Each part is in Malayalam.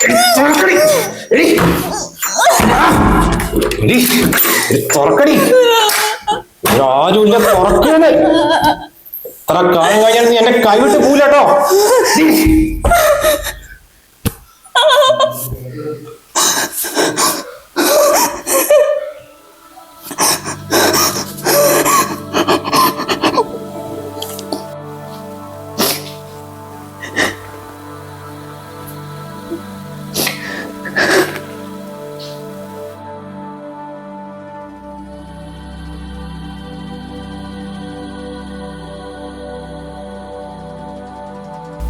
തുറക്കടി. ആരുമില്ല തുറക്കുന്നത് ഇത്ര കാലം കഴിഞ്ഞാൽ നീ എന്റെ കൈവിട്ട് പോവില്ലട്ടോ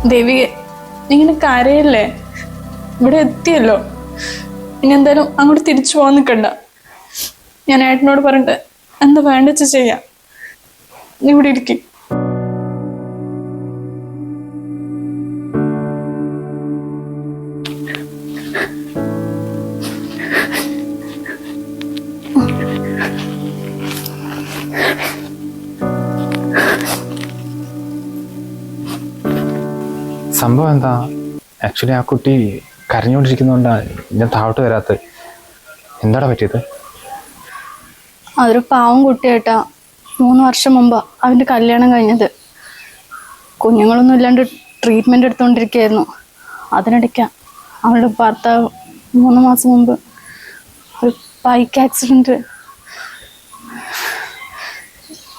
ദേവിയെ നീ ഇങ്ങനെ കരയല്ലേ? ഇവിടെ എത്തിയല്ലോ. ഇനി എന്തായാലും അങ്ങോട്ട് തിരിച്ചു പോകാൻ നിൽക്കണ്ട ഞാൻ ഏട്ടനോട് പറഞ്ഞിട്ട് എന്താ വേണ്ടച്ച ചെയ്യാം. നീ ഇവിടെ ഇരിക്കും. സംഭവം എന്താ? ആക്ച്വലി ആ കുട്ടി കരഞ്ഞുകൊണ്ടിരിക്കുന്നതുകൊണ്ടാണ് ഞാൻ താഴോട്ട് വരാത്തത്. എന്താടാ പറ്റിയത്? അതൊരു പാവം കുട്ടിയേട്ടാ. മൂന്ന് വർഷം മുമ്പ് അവന്റെ കല്യാണം കഴിഞ്ഞത്. കുഞ്ഞുങ്ങളൊന്നും ഇല്ലാണ്ട് ട്രീറ്റ്മെന്റ് എടുത്തുകൊണ്ടിരിക്കുകയായിരുന്നു അതിനിടയ്ക്ക അവളുടെ ഭർത്താവ് മൂന്ന് മാസം മുമ്പ് ഒരു ബൈക്ക് ആക്സിഡന്റ്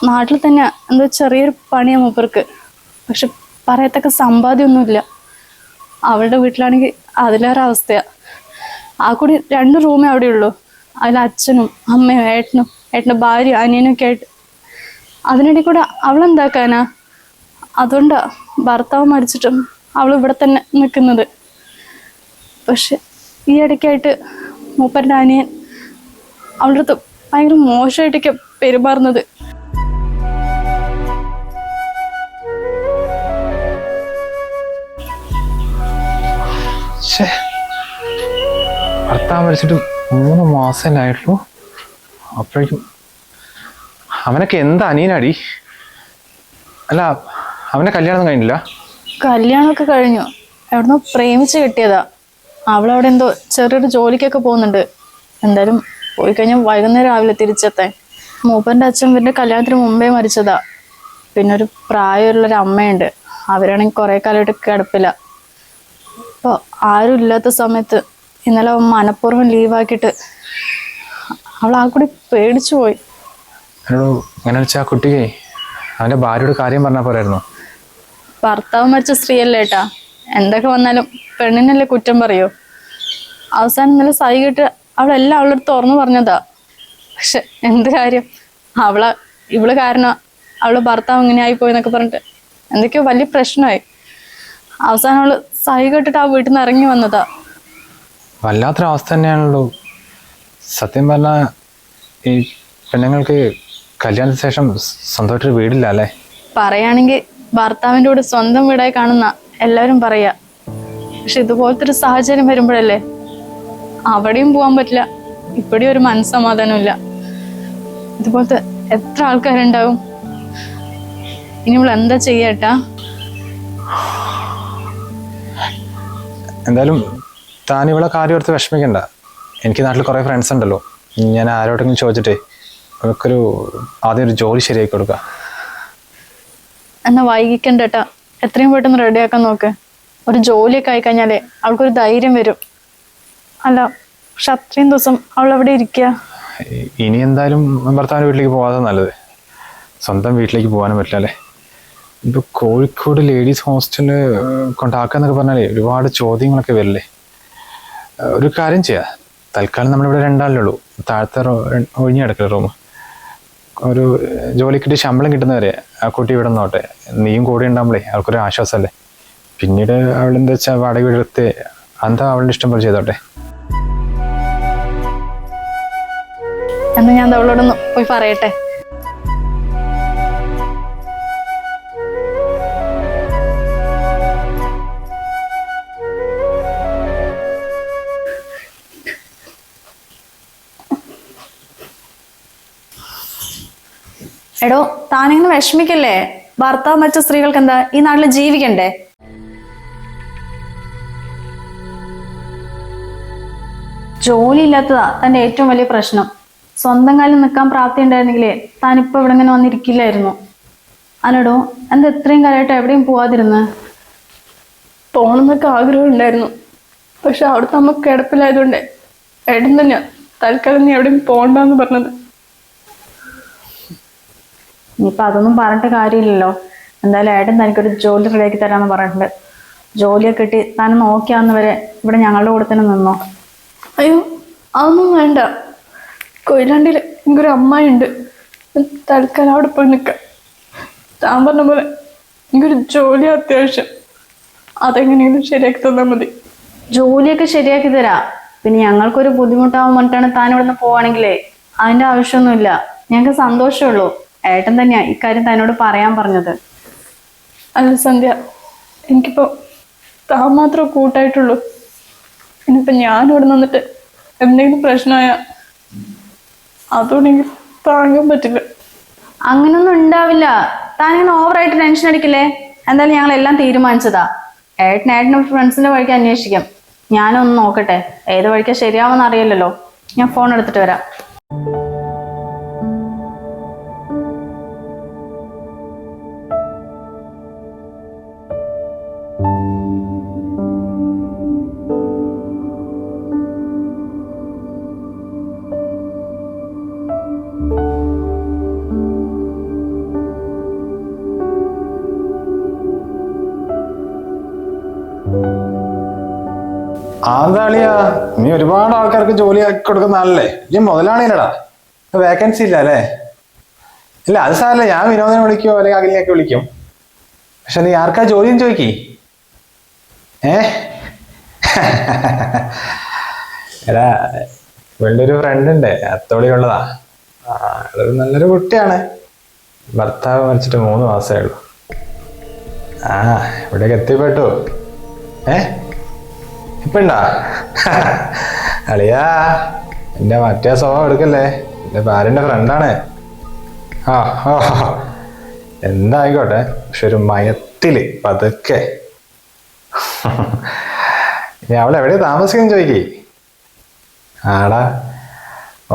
നാട്ടിൽ തന്നെ എന്തോ ചെറിയൊരു പണിയാണ് മൂപ്പർക്ക്. പക്ഷെ പറയത്തക്ക സമ്പാദ്യമൊന്നുമില്ല. അവളുടെ വീട്ടിലാണെങ്കിൽ അതിലേറെ അവസ്ഥയാ. ആ കൂടി രണ്ട് റൂമേ അവിടെ ഉള്ളൂ അതിൽ അച്ഛനും അമ്മയും ഏട്ടനും ഏട്ടന്റെ ഭാര്യ അനിയനും ഒക്കെ ആയിട്ട്. അതിനിടയിൽ കൂടെ അവളെന്താക്കാനാ? അതുകൊണ്ടാ ഭർത്താവ് മരിച്ചിട്ടും അവൾ ഇവിടെ തന്നെ നിൽക്കുന്നത്. പക്ഷെ ഈ ഇടയ്ക്കായിട്ട് മൂപ്പരുടെ അനിയൻ അവളുടെ അടുത്ത് ഭയങ്കര മോശമായിട്ടൊക്കെ പെരുമാറുന്നത്. ഭർത്താവ് വരച്ചിട്ട് മൂന്ന് മാസമല്ലേ ആയിട്ടുള്ളൂ അപ്പോഴേക്കും അവനൊക്കെ എന്താ അനിയനാടി? അല്ല അവനെ കല്യാണം കഴിഞ്ഞില്ല? കല്യാണമൊക്കെ കഴിഞ്ഞു. എവിടുന്നോ പ്രേമിച്ച് കിട്ടിയതാ. അവളവിടെ എന്തോ ചെറിയൊരു ജോലിക്കൊക്കെ പോകുന്നുണ്ട്. എന്തായാലും പോയി കഴിഞ്ഞാൽ വൈകുന്നേരം രാവിലെ തിരിച്ചെത്താൻ. മൂപ്പന്റെ അച്ഛൻ ഇവരുടെ കല്യാണത്തിന് മുമ്പേ മരിച്ചതാ. പിന്നെ ഒരു പ്രായമുള്ളൊരു അമ്മയുണ്ട്. അവരാണെങ്കിൽ കുറേ കാലമായിട്ട് കിടപ്പില്ല. അപ്പോൾ ആരും ഇല്ലാത്ത സമയത്ത് ഇന്നലെ മനഃപൂർവം ലീവാക്കിയിട്ട് അവൾ ആ കൂടി പേടിച്ചു പോയി. വെച്ചാൽ ആ കുട്ടിയെ അവന്റെ ഭാര്യയുടെ കാര്യം പറഞ്ഞാൽ പോരായിരുന്നു. ഭർത്താവ് മരിച്ച സ്ത്രീയല്ലേ ഏട്ടാ? എന്തൊക്കെ വന്നാലും പെണ്ണിനല്ലേ കുറ്റം പറയോ? അവസാനം ഇന്നലെ സൈ കിട്ട് അവളെല്ലാം അവളുടെ അടുത്ത് തുറന്നു പറഞ്ഞതാ. പക്ഷെ എന്ത് കാര്യം? അവളെ ഇവൾ കാരണം അവൾ ഭർത്താവ് ഇങ്ങനെ ആയി പോയി എന്നൊക്കെ പറഞ്ഞിട്ട് എന്തൊക്കെയോ വലിയ പ്രശ്നമായി. അവസാനം അവൾ സൈ കെട്ടിട്ട് ആ വീട്ടിൽ നിന്ന് ഇറങ്ങി വന്നതാ. വല്ലാത്തൊരവസ്ഥ തന്നെയാണല്ലോ. സത്യം പറഞ്ഞാൽ ഈ പെണ്ണുങ്ങൾക്ക് കല്യാണത്തിന് ശേഷം സ്വന്തമായിട്ടൊരു വീടില്ല അല്ലേ? പറയുകയാണെങ്കിൽ ഭർത്താവിന്റെ കൂടെ സ്വന്തം വീടായി കാണുന്ന എല്ലാവരും പറയാ. പക്ഷെ ഇതുപോലത്തെ ഒരു സാഹചര്യം വരുമ്പോഴല്ലേ അവിടെയും പോകാൻ പറ്റില്ല ഇപ്പടി ഒരു മനസ്സമാധാനമില്ല ഇതുപോലത്തെ എത്ര ആൾക്കാരുണ്ടാവും? ഇനി നമ്മൾ എന്താ ചെയ്യട്ടാ? എന്തായാലും താൻ ഇവിടെ കാര്യം ഓർത്ത് വിഷമിക്കണ്ട. എനിക്ക് നാട്ടിൽ കുറേ ഫ്രണ്ട്സ് ഉണ്ടല്ലോ. ഞാൻ ആരോടെങ്കിലും ചോദിച്ചിട്ടേ അവർക്കൊരു ആദ്യം ഒരു ജോലി ശരിയാക്കി കൊടുക്കാം. എന്നാ വൈകിക്കണ്ടേട്ടാ എത്രയും പെട്ടെന്ന് റെഡിയാക്കാൻ നോക്ക്. ഒരു ജോലിയൊക്കെ ആയി കഴിഞ്ഞാലേ അവൾക്കൊരു ധൈര്യം വരും. അല്ല പക്ഷെ അത്രയും ദിവസം അവൾ അവിടെ ഇരിക്കുക ഇനി എന്തായാലും ഭർത്താവിന്റെ വീട്ടിലേക്ക് പോകാതെ നല്ലത്. സ്വന്തം വീട്ടിലേക്ക് പോകാനും പറ്റില്ല അല്ലേ? ഇപ്പോൾ കോഴിക്കോട് ലേഡീസ് ഹോസ്റ്റലിൽ കൊണ്ടാക്കാന്നൊക്കെ പറഞ്ഞാലേ ഒരുപാട് ചോദ്യങ്ങളൊക്കെ വരില്ലേ? ഒരു കാര്യം ചെയ്യാം. തൽക്കാലം നമ്മളിവിടെ രണ്ടാളുള്ളൂ താഴത്തെ ഒഴിഞ്ഞു കിടക്കില്ല റൂം. ഒരു ജോലിക്കിട്ട് ജോലി കിട്ടി ശമ്പളം കിട്ടുന്നവരെ ആ കുട്ടി ഇവിടെ നോട്ടെ നീയും കൂടെ ഉണ്ടാകുമ്പോഴേ അവൾക്കൊരു ആശ്വാസമല്ലേ? പിന്നീട് അവൾ എന്താ വെച്ചാൽ വാടക വീടെടുത്ത് എന്താ അവളുടെ ഇഷ്ടം പോലെ ചെയ്തോട്ടെ. എന്നാ ഞാൻ അവളോടൊന്ന് പോയി പറയട്ടെ. എടോ താനിങ്ങനെ വിഷമിക്കല്ലേ? ഭർത്താവ് മരിച്ച സ്ത്രീകൾക്ക് എന്താ ഈ നാട്ടിൽ ജീവിക്കണ്ടേ? ജോലി ഇല്ലാത്തതാ തന്റെ ഏറ്റവും വലിയ പ്രശ്നം. സ്വന്തം കാലിൽ നിൽക്കാൻ പ്രാപ്തി ഉണ്ടായിരുന്നെങ്കിലേ താനിപ്പോ ഇവിടെ ഇങ്ങനെ വന്നിരിക്കില്ലായിരുന്നു. അല്ലടോ എന്താ ഇത്രയും കാലമായിട്ട് എവിടെയും പോവാതിരുന്ന്? പോകണമെന്നൊക്കെ ആഗ്രഹം ഉണ്ടായിരുന്നു. പക്ഷെ അവിടുത്തെ നമുക്ക് കിടപ്പിലായതുകൊണ്ട് ഏട്ടൻ തന്നെയാ തൽക്കാലം നീ എവിടെയും പോകണ്ടെന്ന് പറഞ്ഞത്. ഇനിയിപ്പോൾ അതൊന്നും പറഞ്ഞിട്ട് കാര്യമില്ലല്ലോ. എന്തായാലും ഏട്ടൻ തനിക്കൊരു ജോലി റെഡിയാക്കി തരാമെന്ന് പറഞ്ഞിട്ടുണ്ട്. ജോലിയൊക്കെ കിട്ടി താൻ നോക്കിയാന്ന് വരെ ഇവിടെ ഞങ്ങളുടെ കൂടെ തന്നെ നിന്നോ. അയ്യോ അതൊന്നും വേണ്ട. കൊയിലാണ്ടിയിൽ എനിക്കൊരു അമ്മയുണ്ട്. തൽക്കാലം അവിടെ പോയി നിൽക്കാം താൻ പറഞ്ഞ പോലെ എനിക്കൊരു ജോലി അത്യാവശ്യം. അതെങ്ങനെയെങ്കിലും ശരിയാക്കി തന്നാൽ മതി. ജോലിയൊക്കെ ശരിയാക്കി തരാം. പിന്നെ ഞങ്ങൾക്കൊരു ബുദ്ധിമുട്ടാവാൻ വേണ്ടിയിട്ടാണ് താൻ നിന്ന് പോവാണെങ്കിലേ. അതിന്റെ ആവശ്യമൊന്നുമില്ല. ഞങ്ങൾക്ക് സന്തോഷമേ ഉള്ളൂ. ഏട്ടൻ തന്നെയാ ഇക്കാര്യം തന്നോട് പറയാൻ പറഞ്ഞത്. അല്ല സന്ധ്യ എനിക്കിപ്പോ താൻ മാത്രമേ കൂട്ടായിട്ടുള്ളൂ. ഇനിയിപ്പോ ഞാൻ ഇവിടെ നിന്നിട്ട് എന്തെങ്കിലും പ്രശ്നമായ അതുകൊണ്ട് എനിക്ക് താങ്ങാൻ പറ്റില്ല. അങ്ങനൊന്നും ഉണ്ടാവില്ല. താൻ ഇങ്ങനെ ഓവറായിട്ട് ടെൻഷൻ അടിക്കില്ലേ? എന്തായാലും ഞങ്ങൾ എല്ലാം തീരുമാനിച്ചതാ. ഏട്ടൻ ഏട്ടനും ഫ്രണ്ട്സിന്റെ വഴിക്ക് അന്വേഷിക്കാം. ഞാനൊന്ന് നോക്കട്ടെ. ഏത് വഴിക്കാ ശരിയാവുമെന്ന് അറിയില്ലല്ലോ. ഞാൻ ഫോൺ എടുത്തിട്ട് വരാം. ആന്താളിയാ നീ ഒരുപാട് ആൾക്കാർക്ക് ജോലി ആക്കി കൊടുക്കുന്ന ആളല്ലേ? നീ മുതലാളിയല്ലടാ. വേക്കൻസി ഇല്ല അല്ലേ? ഇല്ല അത് സാറല്ല ഞാൻ വിനോദനെ വിളിക്കുമോ അല്ലെങ്കിൽ അഖിലിനെയൊക്കെ വിളിക്കും. പക്ഷെ നീ ആർക്കാ ജോലിയും ചോദിക്കി? ഏ? എടാ ഇവളുടെ ഒരു ഫ്രണ്ട് ഉണ്ട്. അത്തോളിയുള്ളതാ. അതൊരു നല്ലൊരു കുട്ടിയാണ്. ഭർത്താവ് മരിച്ചിട്ട് മൂന്ന് മാസമേ ഉള്ളൂ. ആ ഇവിടേക്ക് എത്തിപ്പെട്ടു. ഏ? ഇപ്പണ്ടാ അളിയാ എന്റെ മറ്റേ സ്വഭാവം എടുക്കല്ലേ? എന്റെ ഭാര്യന്റെ ഫ്രണ്ടാണ് ആ എന്തായിക്കോട്ടെ പക്ഷെ ഒരു മയത്തിൽ പതുക്കെ. ഇനി അവൾ എവിടെ താമസിക്കും ചോദിക്കേ. ആടാ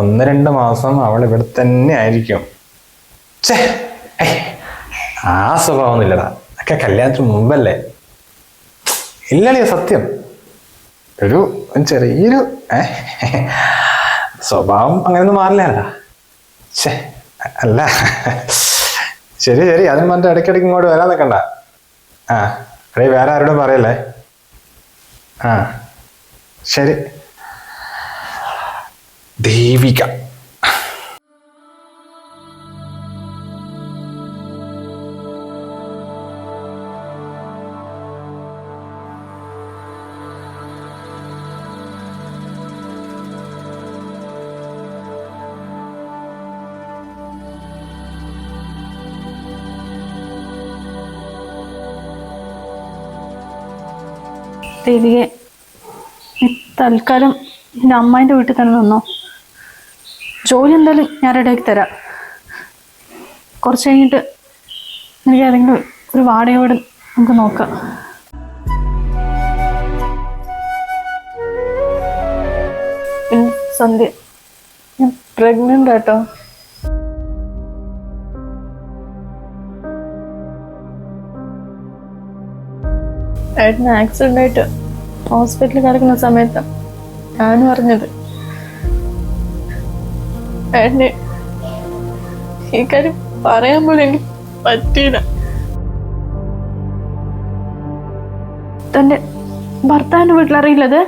ഒന്ന് രണ്ട് മാസം അവൾ ഇവിടെ തന്നെ ആയിരിക്കും. ആ ആ സ്വഭാവമൊന്നുമില്ലടാ ഒക്കെ കല്യാണത്തിന് മുമ്പല്ലേ? ഇല്ലല്ലേ സത്യം. ഒരു ചെറിയൊരു സ്വഭാവം അങ്ങനെയൊന്നും മാറില്ല ഛേ അല്ല. ശരി ശരി. അതിന് പറഞ്ഞിട്ട് ഇടയ്ക്കിടയ്ക്ക് ഇങ്ങോട്ട് വരാൻ നിൽക്കണ്ട. ആ അടേ വേറെ ആരോടും പറയല്ലേ? ആ ശരി. ദേവിക. തിരികെ തൽക്കാലം എന്റെ അമ്മായിന്റെ വീട്ടിൽ തന്നെ നിന്നോ? ജോലി എന്തായാലും ഞാൻ റെഡിയാക്കി തരാം. കുറച്ച് കഴിഞ്ഞിട്ട് എനിക്ക് ഏതെങ്കിലും ഒരു വാടകയോട് നമുക്ക് നോക്കാം. സന്ധ്യ. ഞാൻ പ്രഗ്നന്റ് ആട്ടോ ഏട്ടന് ആക്സിഡന്റ് ആയിട്ട് ഹോസ്പിറ്റലിൽ കിടക്കുന്ന സമയത്ത് ഞാനും അറിഞ്ഞത്. ഏട്ടന് ഈ കാര്യം പറയാൻ പോലും എനിക്ക് പറ്റിയില്ല. തന്റെ ഭർത്താവിന്റെ വീട്ടിലറിയില്ലത്?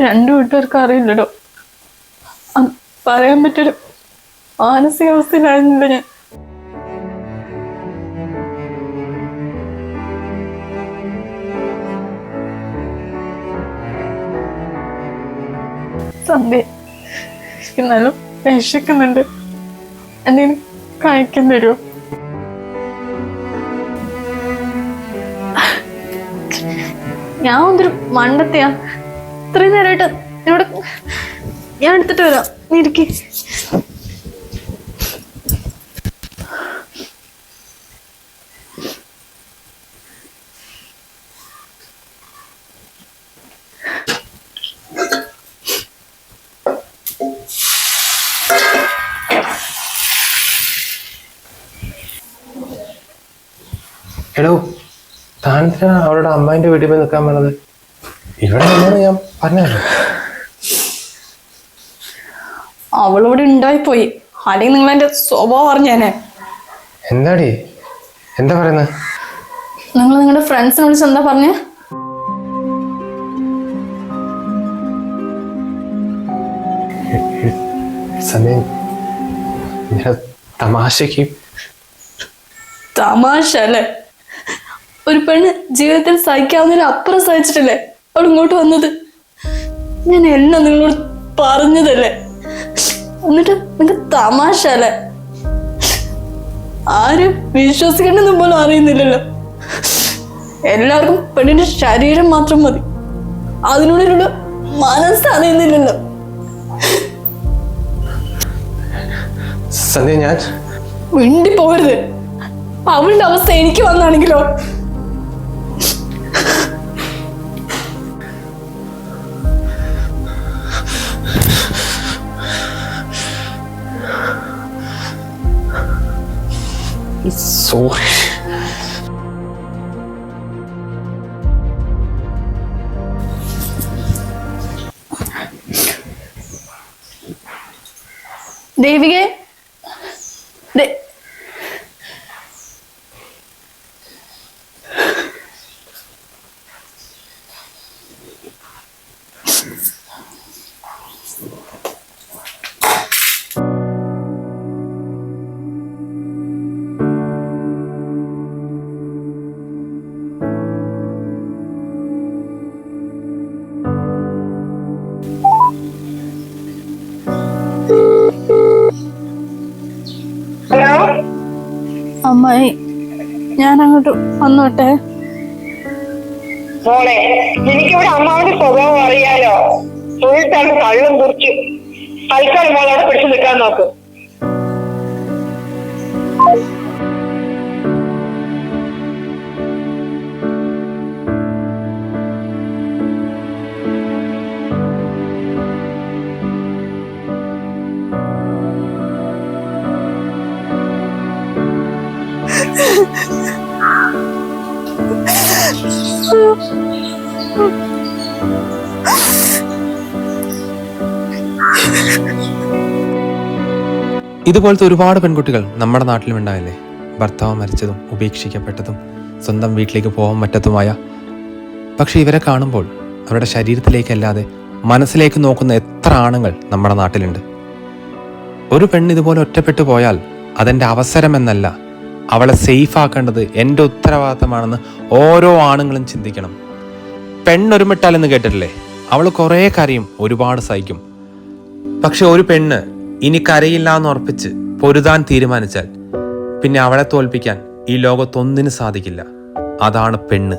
രണ്ടു വീട്ടുകാർക്കും അറിയില്ലടോ. പറയാൻ പറ്റൊരു മാനസികാവസ്ഥയിലായിരുന്നില്ല ഞാൻ. സന്ധ്യ എന്നാലും വിശക്കുന്നുണ്ട് എന്തെങ്കിലും കഴിക്കാൻ തരുമോ ഞാൻ ഒന്നൊരു മണ്ടത്തെയാ. ഇത്രയും നേരമായിട്ട് ഞാൻ എടുത്തിട്ട് വരാം. നീ ഇരിക്ക്. എടോ താൻ അവളുടെ അമ്മായിന്റെ വീട്ടിൽ പോയി നിൽക്കാൻ പറഞ്ഞത് ഇവിടെ നിന്നാണ് ഞാൻ പറഞ്ഞല്ലോ. അവളിവിടെ ഉണ്ടായിപ്പോയി. അല്ലെങ്കിൽ നിങ്ങൾ എന്റെ സ്വഭാവം അറിഞ്ഞേനെ. എന്താടി? എന്താ പറയുന്നത് നിങ്ങൾ നിങ്ങളുടെ ഫ്രണ്ട്സിനെ വിളിച്ച് എന്താ പറഞ്ഞേ? സമയം. തമാശക്ക് തമാശ അല്ലേ? ഒരു പെണ്ണ് ജീവിതത്തിൽ സഹിക്കാവുന്നതിന് അപ്പുറം സഹിച്ചിട്ടല്ലേ അവൾ ഇങ്ങോട്ട് വന്നത്? ഞാൻ എല്ലാം നിങ്ങളോട് പറഞ്ഞതല്ലേ? എന്നിട്ട് നിങ്ങൾക്ക് തമാശ അല്ലേ? ആരും വിശ്വസിക്കണമെന്ന് പോലും അറിയുന്നില്ലല്ലോ. എല്ലാവർക്കും പെണ്ണിന്റെ ശരീരം മാത്രം മതി. അതിനുള്ളിലുള്ള മനസ്സ് അറിയുന്നില്ലല്ലോ. സന്ധ്യ ഞാൻ മിണ്ടി പോകരുത് അവളുടെ അവസ്ഥ എനിക്ക് വന്നാണെങ്കിലോ? സോറി ദേവികെ അമ്മായി ഞാൻ അങ്ങോട്ട് വന്നോട്ടെ? മോളെ എനിക്കിവിടെ അമ്മാവിന്റെ സ്വഭാവം അറിയാലോ. ഫുൾ തള്ളും കള്ളും കുറിച്ച്. തൽക്കാലം മോളവിടെ പിടിച്ചു നിൽക്കാൻ നോക്ക്. ഇതുപോലത്തെ ഒരുപാട് പെൺകുട്ടികൾ നമ്മുടെ നാട്ടിലും ഉണ്ടാവില്ലേ ഭർത്താവ് മരിച്ചതും ഉപേക്ഷിക്കപ്പെട്ടതും സ്വന്തം വീട്ടിലേക്ക് പോകാൻ പറ്റത്തുമായ പക്ഷെ ഇവരെ കാണുമ്പോൾ അവരുടെ ശരീരത്തിലേക്കല്ലാതെ മനസ്സിലേക്ക് നോക്കുന്ന എത്ര ആണുങ്ങൾ നമ്മുടെ നാട്ടിലുണ്ട്. ഒരു പെണ്ണ് ഇതുപോലെ ഒറ്റപ്പെട്ടു പോയാൽ അതെന്റെ അവസരമെന്നല്ല അവളെ സേഫ് ആക്കേണ്ടത് എന്റെ ഉത്തരവാദിത്തമാണെന്ന് ഓരോ ആണുങ്ങളും ചിന്തിക്കണം. പെണ്ണൊരുമിട്ടാലെന്ന് കേട്ടിട്ടില്ലേ? അവൾ കുറേ കരയും ഒരുപാട് സഹിക്കും. പക്ഷെ ഒരു പെണ്ണ് ഇനി കരയില്ല എന്ന് ഉറപ്പിച്ച് പൊരുതാൻ തീരുമാനിച്ചാൽ പിന്നെ അവളെ തോൽപ്പിക്കാൻ ഈ ലോകത്തൊന്നിനും സാധിക്കില്ല. അതാണ് പെണ്ണ്.